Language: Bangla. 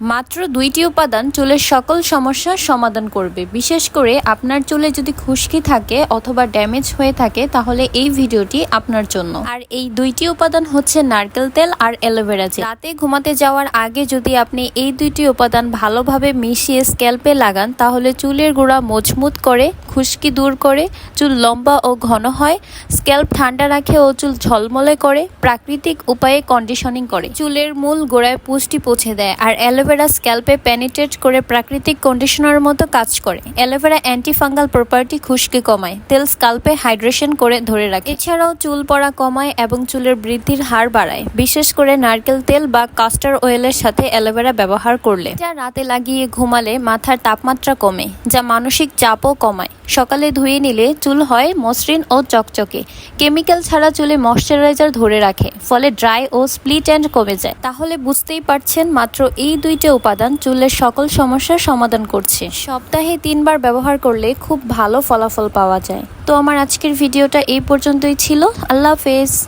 মাত্র দুইটি উপাদান চুলের সকল সমস্যার সমাধান করবে। বিশেষ করে আপনার চুলে যদি খুশকি থাকে অথবা ড্যামেজ হয়ে থাকে, তাহলে এই ভিডিওটি আপনার জন্য। আর এই দুইটি উপাদান হচ্ছে নারকেল তেল আর অ্যালোভেরা জেল। রাতে ঘুমাতে যাওয়ার আগে যদি আপনি এই দুইটি উপাদান ভালোভাবে মিশিয়ে স্ক্যাল্পে লাগান, তাহলে চুলের গোড়া মজবুত করে, খুশকি দূর করে, চুল লম্বা ও ঘন হয়, স্ক্যাল্প ঠান্ডা রাখে ও চুল ঝলমলে করে, প্রাকৃতিক উপায়ে কন্ডিশনিং করে। চুলের মূল গোড়ায় পুষ্টি পৌঁছে দেয়, আর অ্যালোভেরা স্ক্যাল্পে পেনিট্রেট করে প্রাকৃতিক কন্ডিশনার মতো কাজ করে। অ্যালোভেরা অ্যান্টি ফাঙ্গাল প্রপার্টি খুশকি কমায়। তেল স্কাল্পে হাইড্রেশন করে ধরে রাখে। এছাড়াও চুল পড়া কমায় এবং চুলের বৃদ্ধির হার বাড়ায়। বিশেষ করে নারকেল তেল বা কাস্টার অয়েলের সাথে অ্যালোভেরা ব্যবহার করলে। যা রাতে লাগিয়ে ঘুমালে মাথার তাপমাত্রা কমে, যা মানসিক চাপও কমায়। সকালে ধুয়ে নিলে চুল হয় মসৃণ ও চকচকে। কেমিক্যাল ছাড়া চুলে ময়শ্চারাইজার ধরে রাখে, ফলে ড্রাই ও স্প্লিট অ্যান্ড কমে যায়। তাহলে বুঝতেই পারছেন মাত্র এই দুইটা উপাদান চুলের সকল সমস্যার সমাধান করছে। সপ্তাহে তিনবার ব্যবহার করলে খুব ভালো ফলাফল পাওয়া যায়। তো আমার আজকের ভিডিওটা এই পর্যন্তই ছিল। আল্লাহ হাফেজ।